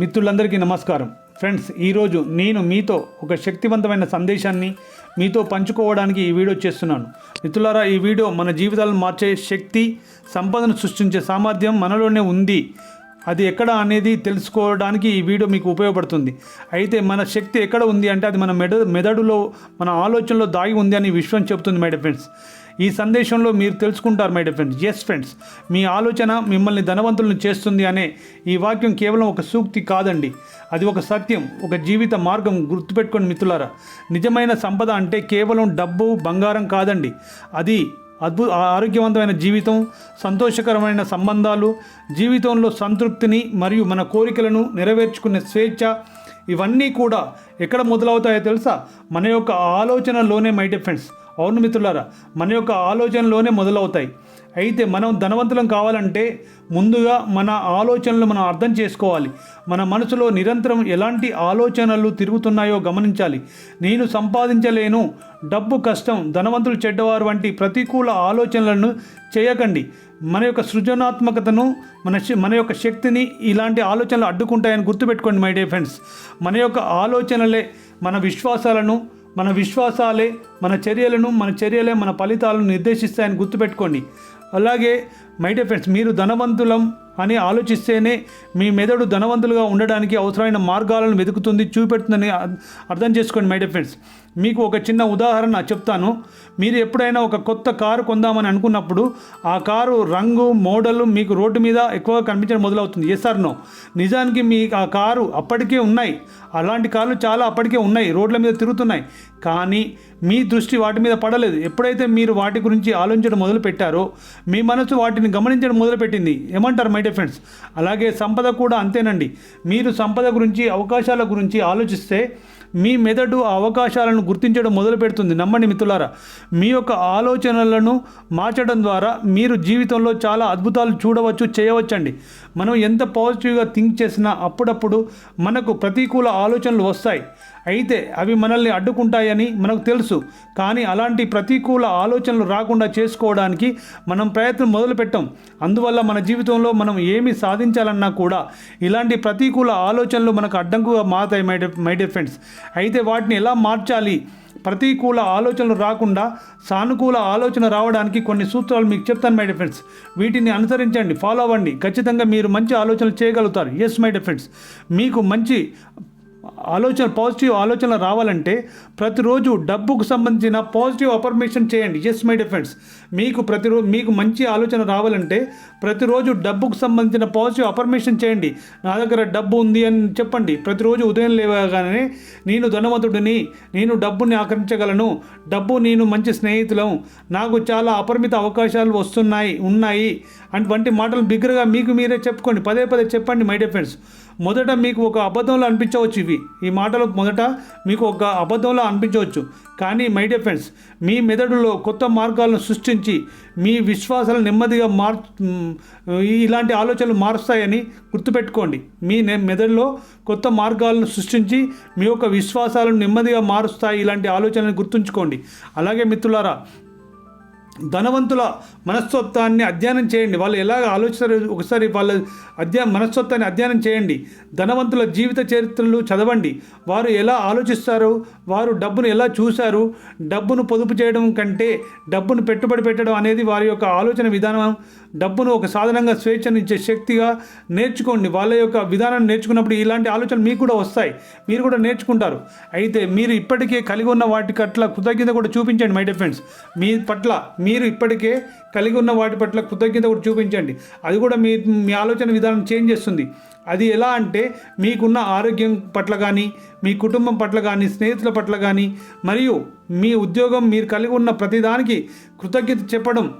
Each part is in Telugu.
మిత్రులందరికీ నమస్కారం. ఫ్రెండ్స్ ఈరోజు నేను మీతో ఒక శక్తివంతమైన సందేశాన్ని మీతో పంచుకోవడానికి ఈ వీడియో చేస్తున్నాను. మిత్రులారా ఈ వీడియో మన జీవితాలను మార్చే శక్తి సంపదను సృష్టించే సామర్థ్యం మనలోనే ఉంది. అది ఎక్కడ అనేది తెలుసుకోవడానికి ఈ వీడియో మీకు ఉపయోగపడుతుంది. అయితే మన శక్తి ఎక్కడ ఉంది అంటే అది మన మెడ మెదడులో మన ఆలోచనలో దాగి ఉంది అని విశ్వం చెబుతుంది మేడం ఫ్రెండ్స్ ఈ సందేశంలో మీరు తెలుసుకుంటారు my dear friends yes friends మీ ఆలోచన మిమ్మల్ని ధనవంతులను చేస్తుంది అనే ఈ వాక్యం కేవలం ఒక సూక్తి కాదండి. అది ఒక సత్యం ఒక జీవిత మార్గం గుర్తుపెట్టుకొని మిత్రులారా. నిజమైన సంపద అంటే కేవలం డబ్బు బంగారం కాదండి. అది అద్భుత ఆరోగ్యవంతమైన జీవితం సంతోషకరమైన సంబంధాలు జీవితంలో సంతృప్తిని మరియు మన కోరికలను నెరవేర్చుకునే స్వేచ్ఛ. ఇవన్నీ కూడా ఎక్కడ మొదలవుతాయో తెలుసా? మన యొక్క ఆలోచనలోనే మై డిఫెన్స్ అవును మిత్రులారా మన యొక్క ఆలోచనలోనే మొదలవుతాయి. అయితే మనం ధనవంతులం కావాలంటే ముందుగా మన ఆలోచనలు మనం అర్థం చేసుకోవాలి. మన మనసులో నిరంతరం ఎలాంటి ఆలోచనలు తిరుగుతున్నాయో గమనించాలి. నేను సంపాదించలేను డబ్బు కష్టం ధనవంతులు చెడ్డవారు వంటి ప్రతికూల ఆలోచనలను చేయకండి. మన యొక్క సృజనాత్మకతను మన శ- మన యొక్క శక్తిని ఇలాంటి ఆలోచనలు అడ్డుకుంటాయని గుర్తుపెట్టుకోండి మై డే ఫ్రెండ్స్. మన యొక్క ఆలోచనలే మన విశ్వాసాలను మన విశ్వాసాలే మన చర్యలను మన చర్యలే మన ఫలితాలను నిర్దేశిస్తాయని గుర్తుపెట్టుకోండి. అలాగే మై డే ఫ్రెండ్స్ మీరు ధనవంతులం అని ఆలోచిస్తేనే మీ మెదడు ధనవంతులుగా ఉండడానికి అవసరమైన మార్గాలను వెతుకుతుంది చూపెడుతుందని అర్థం చేసుకోండి మై డే ఫ్రెండ్స్. మీకు ఒక చిన్న ఉదాహరణ చెప్తాను. మీరు ఎప్పుడైనా ఒక కొత్త కారు కొందామని అనుకున్నప్పుడు ఆ కారు రంగు మోడల్ మీకు రోడ్డు మీద ఎక్కువగా కనిపించడం మొదలవుతుంది. ఎస్ ఆర్ నో నిజానికి మీ ఆ కారు అప్పటికే ఉన్నాయి. అలాంటి కార్లు చాలా అప్పటికే ఉన్నాయి రోడ్ల మీద తిరుగుతున్నాయి. కానీ మీ దృష్టి వాటి మీద పడలేదు. ఎప్పుడైతే మీరు వాటి గురించి ఆలోచించడం మొదలు పెట్టారో మీ మనసు వాటిని గమనించడం మొదలుపెట్టింది. ఏమంటారు మై డియర్ ఫ్రెండ్స్ అలాగే సంపద కూడా అంతేనండి. మీరు సంపద గురించి అవకాశాల గురించి ఆలోచిస్తే మీ మెదడు అవకాశాలను గుర్తించడం మొదలు పెడుతుంది నమ్మండి మిత్రులారా మీ యొక్క ఆలోచనలను మార్చడం ద్వారా మీరు జీవితంలో చాలా అద్భుతాలు చూడవచ్చు చేయవచ్చండి. మనం ఎంత పాజిటివ్గా థింక్ చేసినా అప్పుడప్పుడు మనకు ప్రతికూల ఆలోచనలు వస్తాయి. అయితే అవి మనల్ని అడ్డుకుంటాయని మనకు తెలుసు. కానీ అలాంటి ప్రతికూల ఆలోచనలు రాకుండా చేసుకోవడానికి మనం ప్రయత్నం మొదలుపెట్టాం. అందువల్ల మన జీవితంలో మనం ఏమి సాధించాలన్నా కూడా ఇలాంటి ప్రతికూల ఆలోచనలు మనకు అడ్డంకుగా మారుతాయి మై మై డియర్ ఫ్రెండ్స్. అయితే వాటిని ఎలా మార్చాలి? ప్రతికూల ఆలోచనలు రాకుండా సానుకూల ఆలోచన రావడానికి కొన్ని సూత్రాలు మీకు చెప్తాను మై డియర్ వీటిని అనుసరించండి ఫాలో అవ్వండి. ఖచ్చితంగా మీరు మంచి ఆలోచనలు చేయగలుగుతారు. ఎస్ మై డియర్ మీకు మంచి ఆలోచన పాజిటివ్ ఆలోచన రావాలంటే ప్రతిరోజు డబ్బుకు సంబంధించిన పాజిటివ్ అఫర్మేషన్ చేయండి. ఎస్ మై డిఫెండ్స్ మీకు ప్రతిరోజు మీకు మంచి ఆలోచన రావాలంటే ప్రతిరోజు డబ్బుకు సంబంధించిన పాజిటివ్ అఫర్మేషన్ చేయండి. నా దగ్గర డబ్బు ఉంది అని చెప్పండి. ప్రతిరోజు ఉదయం లేవగానే నేను ధనవంతుడిని నేను డబ్బుని ఆకర్షించగలను డబ్బు నేను మంచి స్నేహితులం. నాకు చాలా అపరిమిత అవకాశాలు వస్తున్నాయి ఉన్నాయి అటువంటి మాటలు బిగ్గరగా మీకు మీరే చెప్పుకోండి. పదే పదే చెప్పండి మై డియర్ ఫ్రెండ్స్. మొదట మీకు ఒక అబద్ధంలో అనిపించవచ్చు ఇవి. ఈ మాటలు మొదట మీకు ఒక అబద్ధంలో అనిపించవచ్చు. కానీ మై డియర్ ఫ్రెండ్స్ మీ మెదడులో కొత్త మార్గాలను సృష్టించి మీ విశ్వాసాలను నెమ్మదిగా మార్ ఇలాంటి ఆలోచనలు మారుస్తాయని గుర్తుపెట్టుకోండి. మీ మెదడులో కొత్త మార్గాలను సృష్టించి మీ యొక్క విశ్వాసాలను నెమ్మదిగా మారుస్తాయి ఇలాంటి ఆలోచనలను గుర్తుంచుకోండి. అలాగే మిత్రులారా ధనవంతుల మనస్తత్వాన్ని అధ్యయనం చేయండి. వాళ్ళు ఎలాగ ఆలోచిస్తారు ఒకసారి వాళ్ళ అధ్యయ మనస్తత్వాన్ని అధ్యయనం చేయండి. ధనవంతుల జీవిత చరిత్రలు చదవండి. వారు ఎలా ఆలోచిస్తారు వారు డబ్బును ఎలా చూశారు డబ్బును పొదుపు చేయడం కంటే డబ్బును పెట్టుబడి పెట్టడం అనేది వారి యొక్క ఆలోచన విధానం. డబ్బును ఒక సాధనంగా స్వేచ్ఛనిచ్చే శక్తిగా నేర్చుకోండి. వాళ్ళ యొక్క విధానాన్ని నేర్చుకున్నప్పుడు ఇలాంటి ఆలోచనలు మీకు కూడా వస్తాయి. మీరు కూడా నేర్చుకుంటారు. అయితే మీరు ఇప్పటికే కలిగి ఉన్న వాటి పట్ల కృతజ్ఞత కూడా చూపించండి మై డిఫెండ్స్ మీ పట్ల మీ మీరు ఇప్పటికే కలిగి ఉన్న వాటి పట్ల కృతజ్ఞత కూడా చూపించండి. అది కూడా మీ మీ ఆలోచన విధానం చేంజ్ చేస్తుంది. అది ఎలా అంటే మీకున్న ఆరోగ్యం పట్ల కానీ మీ కుటుంబం పట్ల కానీ స్నేహితుల పట్ల కానీ మరియు మీ ఉద్యోగం మీరు కలిగి ఉన్న ప్రతిదానికి కృతజ్ఞత చెప్పడం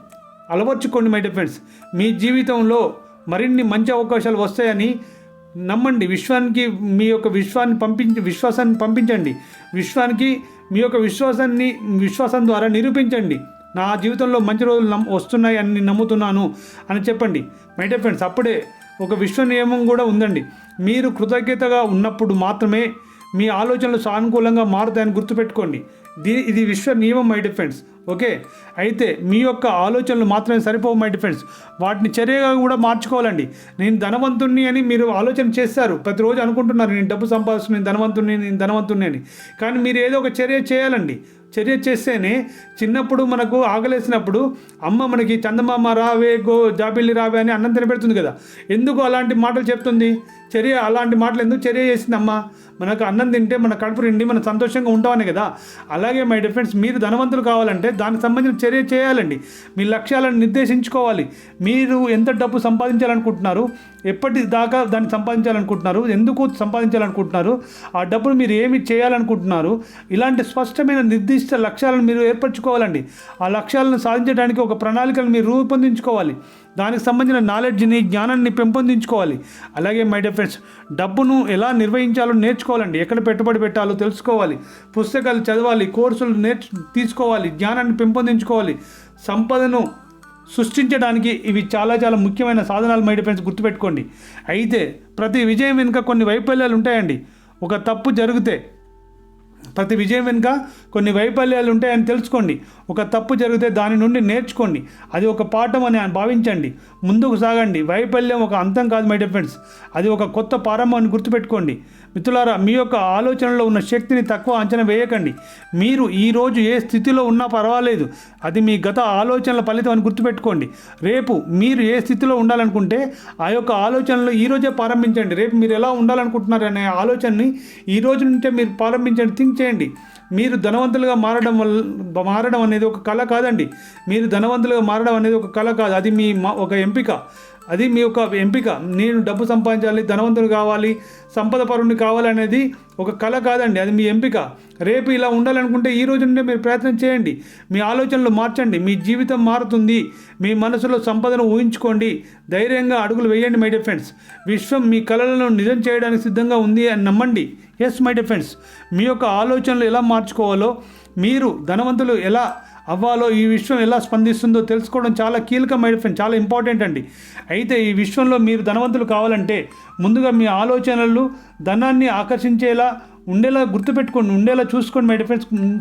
అలవర్చుకోండి మై ఫ్రెండ్స్ మీ జీవితంలో మరిన్ని మంచి అవకాశాలు వస్తాయని నమ్మండి. విశ్వానికి మీ యొక్క విశ్వాన్ని పంపించి విశ్వాసాన్ని పంపించండి. విశ్వానికి మీ యొక్క విశ్వాసాన్ని విశ్వాసం ద్వారా నిరూపించండి. నా జీవితంలో మంచి రోజులు నమ్ వస్తున్నాయి అని నేను నమ్ముతున్నాను అని చెప్పండి. మై డియర్ ఫ్రెండ్స్ అప్పుడే ఒక విశ్వ నియమం కూడా ఉందండి. మీరు కృతజ్ఞతగా ఉన్నప్పుడు మాత్రమే మీ ఆలోచనలు సానుకూలంగా మారుతాయని గుర్తుపెట్టుకోండి. దీ ఇది విశ్వ నియమం మై డిఫెండ్స్ ఓకే? అయితే మీ యొక్క ఆలోచనలు మాత్రమే సరిపోవు మై డిఫెండ్స్ వాటిని చర్యగా కూడా మార్చుకోవాలండి. నేను ధనవంతుణ్ణి అని మీరు ఆలోచన చేస్తారు. ప్రతిరోజు అనుకుంటున్నారు నేను డబ్బు సంపాదిస్తున్నాను నేను ధనవంతుణ్ణి నేను ధనవంతుణ్ణి అని. కానీ మీరు ఏదో ఒక చర్య చేయాలండి. చర్య చేస్తేనే చిన్నప్పుడు మనకు ఆకలేసినప్పుడు అమ్మ మనకి చందమామ రావే గో జాబిల్లి రావే అని అన్నం తినబెడుతుంది కదా. ఎందుకు అలాంటి మాటలు చెప్తుంది? చర్య అలాంటి మాటలు ఎందుకు చర్య చేసింది అమ్మ మనకు అన్నం తింటే మన కడుపు నిండి మనం సంతోషంగా ఉంటామని కదా. అలాగే మై డిఫెండ్స్ మీరు ధనవంతులు కావాలంటే దానికి సంబంధించిన చర్య చేయాలండి. మీ లక్ష్యాలను నిర్దేశించుకోవాలి. మీరు ఎంత డబ్బు సంపాదించాలనుకుంటున్నారు? ఎప్పటి దాకా దాన్ని సంపాదించాలనుకుంటున్నారు? ఎందుకు సంపాదించాలనుకుంటున్నారు? ఆ డబ్బును మీరు ఏమి చేయాలనుకుంటున్నారు? ఇలాంటి స్పష్టమైన నిర్దిష్ట లక్ష్యాలను మీరు ఏర్పరచుకోవాలండి. ఆ లక్ష్యాలను సాధించడానికి ఒక ప్రణాళికను మీరు రూపొందించుకోవాలి. దానికి సంబంధించిన నాలెడ్జ్ని జ్ఞానాన్ని పెంపొందించుకోవాలి. అలాగే మై డియర్ ఫ్రెండ్స్ డబ్బును ఎలా నిర్వహించాలో నేర్చుకోవాలండి. ఎక్కడ పెట్టుబడి పెట్టాలో తెలుసుకోవాలి. పుస్తకాలు చదవాలి కోర్సులు నేర్చు తీసుకోవాలి జ్ఞానాన్ని పెంపొందించుకోవాలి. సంపదను సృష్టించడానికి ఇవి చాలా చాలా ముఖ్యమైన సాధనాలు మై ఫ్రెండ్స్ గుర్తుపెట్టుకోండి. అయితే ప్రతి విజయం వెనుక కొన్ని వైఫల్యాలు ఉంటాయండి. ఒక తప్పు జరిగితే ప్రతి విజయం వెనుక కొన్ని వైఫల్యాలు ఉంటాయని తెలుసుకోండి. ఒక తప్పు జరిగితే దాని నుండి నేర్చుకోండి. అది ఒక పాఠం అని భావించండి. ముందుకు సాగండి. వైఫల్యం ఒక అంతం కాదు మై డియర్ ఫ్రెండ్స్ అది ఒక కొత్త ప్రారంభం అని గుర్తుపెట్టుకోండి. మిత్రులారా మీ యొక్క ఆలోచనలో ఉన్న శక్తిని తక్కువ అంచనా వేయకండి. మీరు ఈరోజు ఏ స్థితిలో ఉన్నా పర్వాలేదు. అది మీ గత ఆలోచనల ఫలితం అని గుర్తుపెట్టుకోండి. రేపు మీరు ఏ స్థితిలో ఉండాలనుకుంటే ఆ యొక్క ఆలోచనలు ఈరోజే ప్రారంభించండి. రేపు మీరు ఎలా ఉండాలనుకుంటున్నారు అనే ఆలోచనని ఈ రోజు నుంచే మీరు ప్రారంభించండి. థింక్ చేయండి. మీరు ధనవంతులుగా మారడం వల్ల మారడం అనేది ఒక కళ కాదండి. మీరు ధనవంతులుగా మారడం అనేది ఒక కళ కాదు. అది మీ మా- ఒక ఎంపిక. అది మీ యొక్క ఎంపిక. నేను డబ్బు సంపాదించాలి ధనవంతుడు కావాలి సంపద పరుణ్ణి కావాలి అనేది ఒక కళ కాదండి. అది మీ ఎంపిక. రేపు ఇలా ఉండాలనుకుంటే ఈ రోజు నుండే మీరు ప్రయత్నం చేయండి. మీ ఆలోచనలు మార్చండి. మీ జీవితం మారుతుంది. మీ మనసులో సంపదను ఊహించుకోండి. ధైర్యంగా అడుగులు వేయండి మై డియర్ ఫ్రెండ్స్ విశ్వం మీ కళలను నిజం చేయడానికి సిద్ధంగా ఉంది అని నమ్మండి. ఎస్ మై డియర్ ఫ్రెండ్స్ మీ యొక్క ఆలోచనలు ఎలా మార్చుకోవాలో మీరు ధనవంతులు ఎలా అవ్వాలో ఈ విశ్వం ఎలా స్పందిస్తుందో తెలుసుకోవడం చాలా కీలకమైన చాలా ఇంపార్టెంట్ అండి. అయితే ఈ విశ్వంలో మీరు ధనవంతులు కావాలంటే ముందుగా మీ ఆలోచనలు ధనాన్ని ఆకర్షించేలా ఉండేలా గుర్తుపెట్టుకోండి ఉండేలా చూసుకోండి మై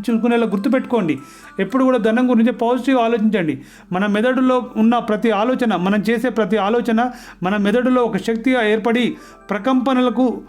చూసుకునేలా గుర్తుపెట్టుకోండి. ఎప్పుడు కూడా ధనం గురించి పాజిటివ్ ఆలోచించండి. మన మెదడులో ఉన్న ప్రతి ఆలోచన మనం చేసే ప్రతి ఆలోచన మన మెదడులో ఒక శక్తిగా ఏర్పడి ప్రకంపనలకు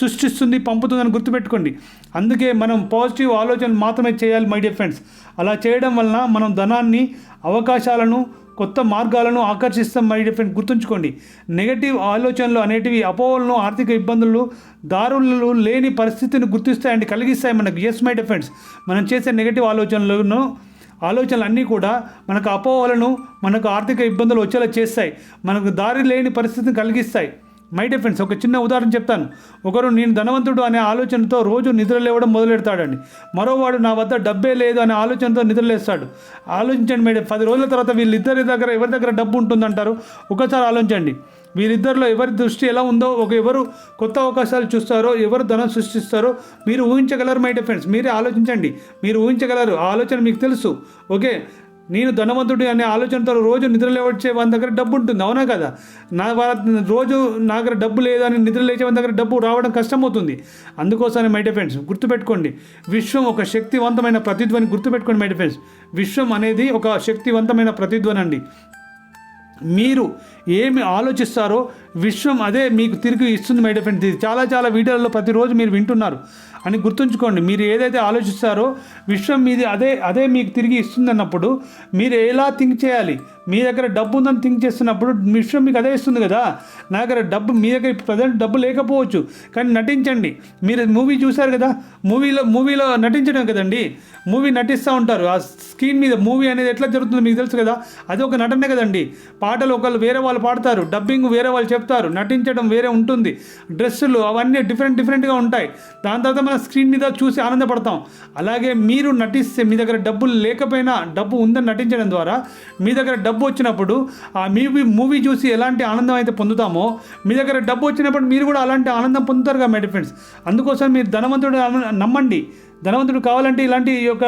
సృష్టిస్తుంది పంపుతుందని గుర్తుపెట్టుకోండి. అందుకే మనం పాజిటివ్ ఆలోచనలు మాత్రమే చేయాలి మై డియర్ ఫ్రెండ్స్ అలా చేయడం వలన మనం ధనాన్ని అవకాశాలను కొత్త మార్గాలను ఆకర్షిస్తాం మై డిఫరెంట్ గుర్తుంచుకోండి. నెగటివ్ ఆలోచనలు అనేటివి అపోహలను ఆర్థిక ఇబ్బందులు దారులు లేని పరిస్థితిని గుర్తిస్తాయండి కలిగిస్తాయి మనకు. ఎస్ మై డిఫెండ్స్ మనం చేసే నెగటివ్ ఆలోచనలను ఆలోచనలు అన్నీ కూడా మనకు అపోహలను మనకు ఆర్థిక ఇబ్బందులు వచ్చేలా చేస్తాయి. మనకు దారి లేని పరిస్థితిని కలిగిస్తాయి. మై డిఫెన్స్ ఒక చిన్న ఉదాహరణ చెప్తాను. ఒకరు నేను ధనవంతుడు అనే ఆలోచనతో రోజు నిద్ర లేవడం మొదలెడతాడండి. మరోవాడు నా వద్ద డబ్బే లేదు అనే ఆలోచనతో నిద్రలేస్తాడు ఆలోచించండి మేడం పది రోజుల తర్వాత వీళ్ళిద్దరి దగ్గర ఎవరి దగ్గర డబ్బు ఉంటుందంటారు? ఒకసారి ఆలోచించండి. వీరిద్దరిలో ఎవరి దృష్టి ఎలా ఉందో ఒక ఎవరు కొత్త అవకాశాలు చూస్తారో ఎవరు ధనం సృష్టిస్తారో మీరు ఊహించగలరు మై డిఫెన్స్ మీరే ఆలోచించండి. మీరు ఊహించగలరు. ఆలోచన మీకు తెలుసు. ఓకే? నేను ధనవంతుడి అనే ఆలోచనతో రోజు నిద్ర లేవచ్చే వాళ్ళ దగ్గర డబ్బు ఉంటుంది అవునా కదా? నా వాళ్ళ రోజు నా దగ్గర డబ్బు లేదని నిద్ర లేచే వాళ్ళ దగ్గర డబ్బు రావడం కష్టమవుతుంది. అందుకోసమే మై డిఫెన్స్ గుర్తుపెట్టుకోండి విశ్వం ఒక శక్తివంతమైన ప్రతిధ్వని గుర్తుపెట్టుకోండి మై డిఫెన్స్ విశ్వం అనేది ఒక శక్తివంతమైన ప్రతిధ్వని అండి మీరు ఏమి ఆలోచిస్తారో విశ్వం అదే మీకు తిరిగి ఇస్తుంది మై డిఫెంట్ ఇది చాలా చాలా వీడియోలలో ప్రతిరోజు మీరు వింటున్నారు. అని గుర్తుంచుకోండి మీరు ఏదైతే ఆలోచిస్తారో విశ్వం మీది అదే అదే మీకు తిరిగి ఇస్తుంది అన్నప్పుడు మీరు ఎలా థింక్ చేయాలి? మీ దగ్గర డబ్బు ఉందని థింక్ చేస్తున్నప్పుడు విశ్వం మీకు అదే ఇస్తుంది కదా? నా దగ్గర డబ్బు మీ దగ్గర ప్రజెంట్ డబ్బు లేకపోవచ్చు. కానీ నటించండి. మీరు మూవీ చూశారు కదా? మూవీలో మూవీలో నటించడం కదండి? మూవీ నటిస్తూ ఉంటారు. ఆ స్క్రీన్ మీద మూవీ అనేది ఎట్లా జరుగుతుందో మీకు తెలుసు కదా? అది ఒక నటనే కదండి. పాటలు ఒకళ్ళు వేరే వాళ్ళు పాడతారు. డబ్బింగ్ వేరే వాళ్ళు చెప్తారు. నటించడం వేరే ఉంటుంది. డ్రెస్సులు అవన్నీ డిఫరెంట్ డిఫరెంట్గా ఉంటాయి. దాని తర్వాత మనం స్క్రీన్ మీద చూసి ఆనందపడతాం. అలాగే మీరు నటిస్తే మీ దగ్గర డబ్బులు లేకపోయినా డబ్బు ఉందని నటించడం ద్వారా మీ దగ్గర డబ్బు వచ్చినప్పుడు ఆ మీ మూవీ చూసి ఎలాంటి ఆనందం అయితే పొందుతామో మీ దగ్గర డబ్బు వచ్చినప్పుడు మీరు కూడా అలాంటి ఆనందం పొందుతారు కదా మై ఫ్రెండ్స్ అందుకోసం మీరు ధనవంతుడు నమ్మండి. ధనవంతుడు కావాలంటే ఇలాంటి ఈ యొక్క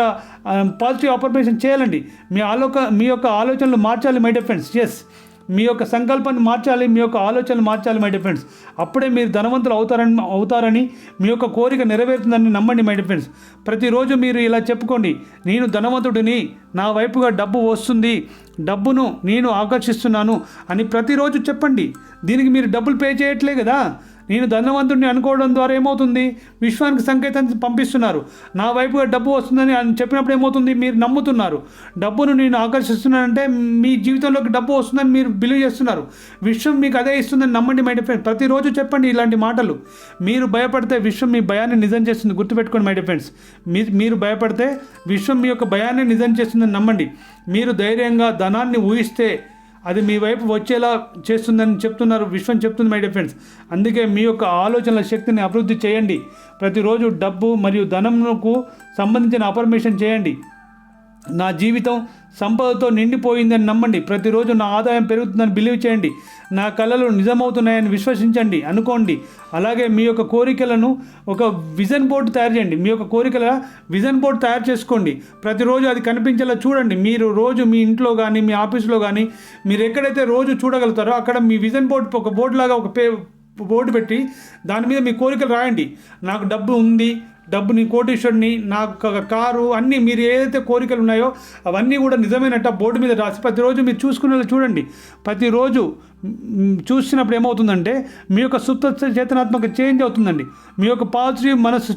పాజిటివ్ అఫర్మేషన్ చేయాలండి. మీ ఆలోక మీ యొక్క ఆలోచనలు మార్చాలి మై డిఫెన్స్ ఎస్ మీ యొక్క సంకల్పాన్ని మార్చాలి మీ యొక్క ఆలోచనలు మార్చాలి మై డియర్ అప్పుడే మీరు ధనవంతులు అవుతారని అవుతారని మీ యొక్క కోరిక నెరవేరుతుందని నమ్మండి మై డియర్ ప్రతిరోజు మీరు ఇలా చెప్పుకోండి. నేను ధనవంతుడిని నా వైపుగా డబ్బు వస్తుంది. డబ్బును నేను ఆకర్షిస్తున్నాను అని ప్రతిరోజు చెప్పండి. దీనికి మీరు డబ్బులు పే చేయట్లే కదా. నేను ధనవంతుడిని అనుకోవడం ద్వారా ఏమవుతుంది? విశ్వానికి సంకేతం పంపిస్తున్నారు. నా వైపుగా డబ్బు వస్తుందని అని చెప్పినప్పుడు ఏమవుతుంది? మీరు నమ్ముతున్నారు. డబ్బును నేను ఆకర్షిస్తున్నానంటే మీ జీవితంలోకి డబ్బు వస్తుందని మీరు బిలీవ్ చేస్తున్నారు. విశ్వం మీకు అదే ఇస్తుందని నమ్మండి మై ఫ్రెండ్స్ ప్రతిరోజు చెప్పండి ఇలాంటి మాటలు. మీరు భయపడితే విశ్వం మీ భయాన్ని నిజం చేస్తుంది. గుర్తుపెట్టుకోండి మై ఫ్రెండ్స్ మీ మీరు భయపడితే విశ్వం మీ యొక్క భయాన్ని నిజం చేస్తుందని నమ్మండి. మీరు ధైర్యంగా ధనాన్ని ఊహిస్తే అది మీ వైపు వచ్చేలా చేస్తుందని చెప్తున్నారు విశ్వం చెప్తుంది మై డియర్ ఫ్రెండ్స్ అందుకే మీ యొక్క ఆలోచనల శక్తిని అభివృద్ధి చేయండి. ప్రతిరోజు డబ్బు మరియు ధనంకు సంబంధించిన అపర్మేషన్ చేయండి. నా జీవితం సంపదతో నిండిపోయిందని నమ్మండి. ప్రతిరోజు నా ఆదాయం పెరుగుతుందని బిలీవ్ చేయండి. నా కళలు నిజమవుతున్నాయని విశ్వసించండి. అనుకోండి. అలాగే మీ యొక్క కోరికలను ఒక విజన్ బోర్డు తయారు చేయండి. మీ యొక్క కోరికల విజన్ బోర్డు తయారు చేసుకోండి. ప్రతిరోజు అది కనిపించేలా చూడండి. మీరు రోజు మీ ఇంట్లో కానీ మీ ఆఫీస్లో కానీ మీరు ఎక్కడైతే రోజు చూడగలుగుతారో అక్కడ మీ విజన్ బోర్డు ఒక బోర్డు లాగా ఒక పే బోర్డు పెట్టి దాని మీద మీ కోరికలు రాయండి. నాకు డబ్బు ఉంది డబ్బుని కోటీశ్వరుని నాకు ఒక కారు అన్నీ మీరు ఏదైతే కోరికలు ఉన్నాయో అవన్నీ కూడా నిజమైనట్టు బోర్డు మీద రాసి ప్రతిరోజు మీరు చూసుకునేలా చూడండి. ప్రతిరోజు చూసినప్పుడు ఏమవుతుందంటే మీ యొక్క సుప్త చేతనాత్మక చేంజ్ అవుతుందండి. మీ యొక్క పాజిటివ్ మనసు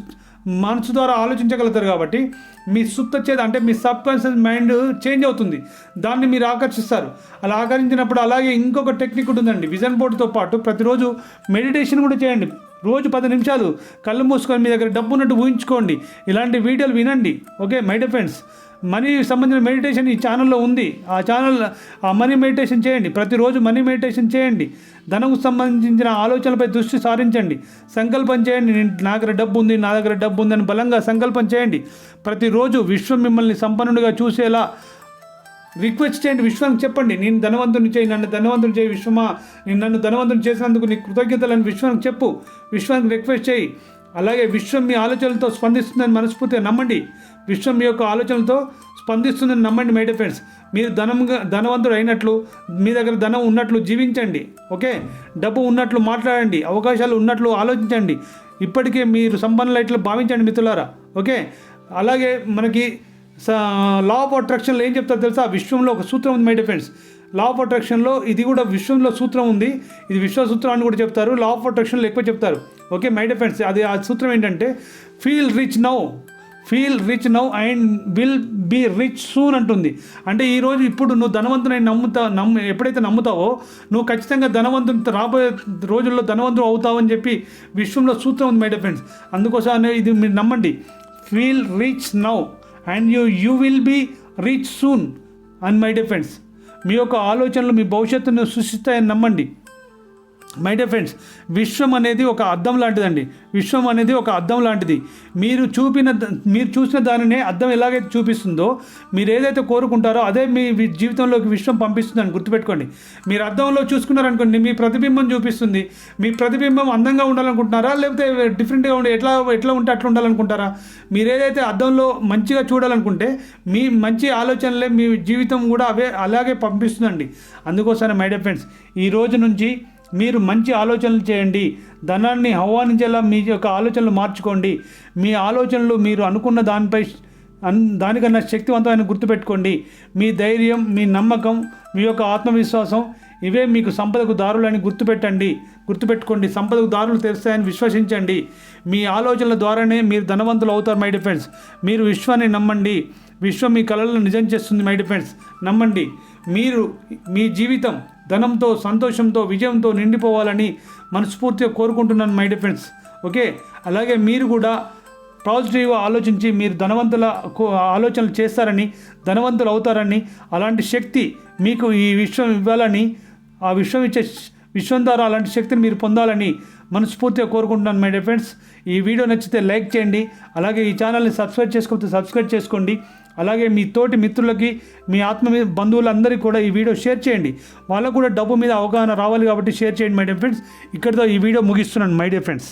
మనసు ద్వారా ఆలోచించగలుగుతారు కాబట్టి మీ సుప్త చేత అంటే మీ సబ్ కాన్షియస్ మైండ్ చేంజ్ అవుతుంది. దాన్ని మీరు ఆకర్షిస్తారు. అలా ఆకర్షించినప్పుడు అలాగే ఇంకొక టెక్నిక్ ఉంటుందండి. విజన్ బోర్డుతో పాటు ప్రతిరోజు మెడిటేషన్ కూడా చేయండి. రోజు పది నిమిషాలు కళ్ళు మూసుకొని మీ దగ్గర డబ్బు ఉన్నట్టు ఊహించుకోండి. ఇలాంటి వీడియోలు వినండి. Okay my dear friends? Money సంబంధించిన మెడిటేషన్ ఈ ఛానల్లో ఉంది. ఆ ఛానల్ ఆ మనీ మెడిటేషన్ చేయండి. ప్రతిరోజు మనీ మెడిటేషన్ చేయండి. ధనకు సంబంధించిన ఆలోచనలపై దృష్టి సారించండి. సంకల్పం చేయండి. నేను- నా దగ్గర డబ్బు ఉంది నా దగ్గర డబ్బు ఉందని బలంగా సంకల్పం చేయండి. ప్రతిరోజు విశ్వం మిమ్మల్ని సంపన్నుడిగా చూసేలా రిక్వెస్ట్ చేయండి విశ్వానికి చెప్పండి. నేను ధనవంతుని చేయి నన్ను ధనవంతుని చేయి విశ్వమా. నేను నన్ను ధనవంతుని చేసినందుకు నీకు కృతజ్ఞతలను విశ్వానికి చెప్పు. విశ్వానికి రిక్వెస్ట్ చేయి. అలాగే విశ్వం మీ ఆలోచనలతో స్పందిస్తుందని మనస్ఫూర్తిగా నమ్మండి. విశ్వం మీ యొక్క ఆలోచనలతో స్పందిస్తుందని నమ్మండి మై డియర్ ఫ్రెండ్స్ మీరు ధనంగా ధనవంతుడు అయినట్లు మీ దగ్గర ధనం ఉన్నట్లు జీవించండి. ఓకే? డబ్బు ఉన్నట్లు మాట్లాడండి. అవకాశాలు ఉన్నట్లు ఆలోచించండి. ఇప్పటికే మీరు సంపన్నులు ఇట్లా భావించండి మిత్రులారా. ఓకే? అలాగే మనకి లా ఆఫ్ అట్రాక్షన్లో ఏం చెప్తారో తెలుసా? విశ్వంలో ఒక సూత్రం ఉంది మై డిఫెండ్స్ లా ఆఫ్ అట్రాక్షన్లో ఇది కూడా విశ్వంలో సూత్రం ఉంది. ఇది విశ్వ సూత్రం అని కూడా చెప్తారు. లా ఆఫ్ అట్రాక్షన్లో ఎక్కువ చెప్తారు. ఓకే మై డిఫెండ్స్ అది ఆ సూత్రం ఏంటంటే feel rich now feel rich now and will be rich soon అంటుంది. అంటే ఈరోజు ఇప్పుడు నువ్వు ధనవంతుని నమ్ముతా నమ్ము ఎప్పుడైతే నమ్ముతావో నువ్వు ఖచ్చితంగా ధనవంతుని రాబోయే రోజుల్లో ధనవంతుడు అవుతావు అని చెప్పి విశ్వంలో సూత్రం ఉంది మై డిఫెండ్స్ ఫ్రెండ్స్ అందుకోసం అనే ఇది మీరు నమ్మండి. Feel rich now and you you will be rich soon. And my dear friends మీ యొక్క ఆలోచనలు మీ భవిష్యత్తును సృష్టిస్తాయని నమ్మండి. మై డియర్ ఫ్రెండ్స్ విశ్వం అనేది ఒక అద్దం లాంటిదండి. విశ్వం అనేది ఒక అద్దం లాంటిది. మీరు చూపిన మీరు చూసిన దానినే అద్దం ఎలాగైతే చూపిస్తుందో మీరు ఏదైతే కోరుకుంటారో అదే మీ జీవితంలోకి విశ్వం పంపిస్తుందని గుర్తుపెట్టుకోండి. మీరు అద్దంలో చూసుకున్నారనుకోండి మీ ప్రతిబింబం చూపిస్తుంది. మీ ప్రతిబింబం అందంగా ఉండాలనుకుంటున్నారా? లేకపోతే డిఫరెంట్గా ఉండి ఎట్లా ఎట్లా ఉంటే అట్లా ఉండాలనుకుంటారా? మీరు ఏదైతే అద్దంలో మంచిగా చూడాలనుకుంటే మీ మంచి ఆలోచనలే మీ జీవితం కూడా అవే అలాగే పంపిస్తుందండి. అందుకోసమే మై డియర్ ఫ్రెండ్స్ ఈ రోజు నుంచి మీరు మంచి ఆలోచనలు చేయండి. ధనాన్ని ఆహ్వానించేలా మీ యొక్క ఆలోచనలు మార్చుకోండి. మీ ఆలోచనలు మీరు అనుకున్న దానిపై దానికన్నా శక్తివంతమైన గుర్తుపెట్టుకోండి. మీ ధైర్యం మీ నమ్మకం మీ యొక్క ఆత్మవిశ్వాసం ఇవే మీకు సంపదకు దారులని గుర్తుపెట్టండి. గుర్తుపెట్టుకోండి. సంపదకు దారులు తెరుస్తాయని విశ్వసించండి. మీ ఆలోచనల ద్వారానే మీరు ధనవంతులు అవుతారు మై డిఫెండ్స్ మీరు విశ్వాన్ని నమ్మండి. విశ్వం మీ కళలను నిజం చేస్తుంది మై డిఫెండ్స్ నమ్మండి. మీరు మీ జీవితం ధనంతో సంతోషంతో విజయంతో నిండిపోవాలని మనస్ఫూర్తిగా కోరుకుంటున్నాను మై డిఫెండ్స్ ఓకే అలాగే మీరు కూడా పాజిటివ్గా ఆలోచించి మీరు ధనవంతుల కో- ఆలోచనలు చేస్తారని ధనవంతులు అవుతారని అలాంటి శక్తి మీకు ఈ విశ్వం ఇవ్వాలని ఆ విశ్వం ఇచ్చే విశ్వం ద్వారా అలాంటి శక్తిని మీరు పొందాలని మనస్ఫూర్తిగా కోరుకుంటున్నాను మై డియర్ ఫ్రెండ్స్ ఈ వీడియో నచ్చితే లైక్ చేయండి. అలాగే ఈ ఛానల్ని సబ్స్క్రైబ్ చేసుకోకపోతే సబ్స్క్రైబ్ చేసుకోండి. అలాగే మీ తోటి మిత్రులకి మీ ఆత్మ మీద బంధువులందరికీ కూడా ఈ వీడియో షేర్ చేయండి. వాళ్ళకు కూడా డబ్బు మీద అవగాహన రావాలి కాబట్టి షేర్ చేయండి మై డియర్ ఫ్రెండ్స్ ఇక్కడితో ఈ వీడియో ముగిస్తున్నాను మై డియర్ ఫ్రెండ్స్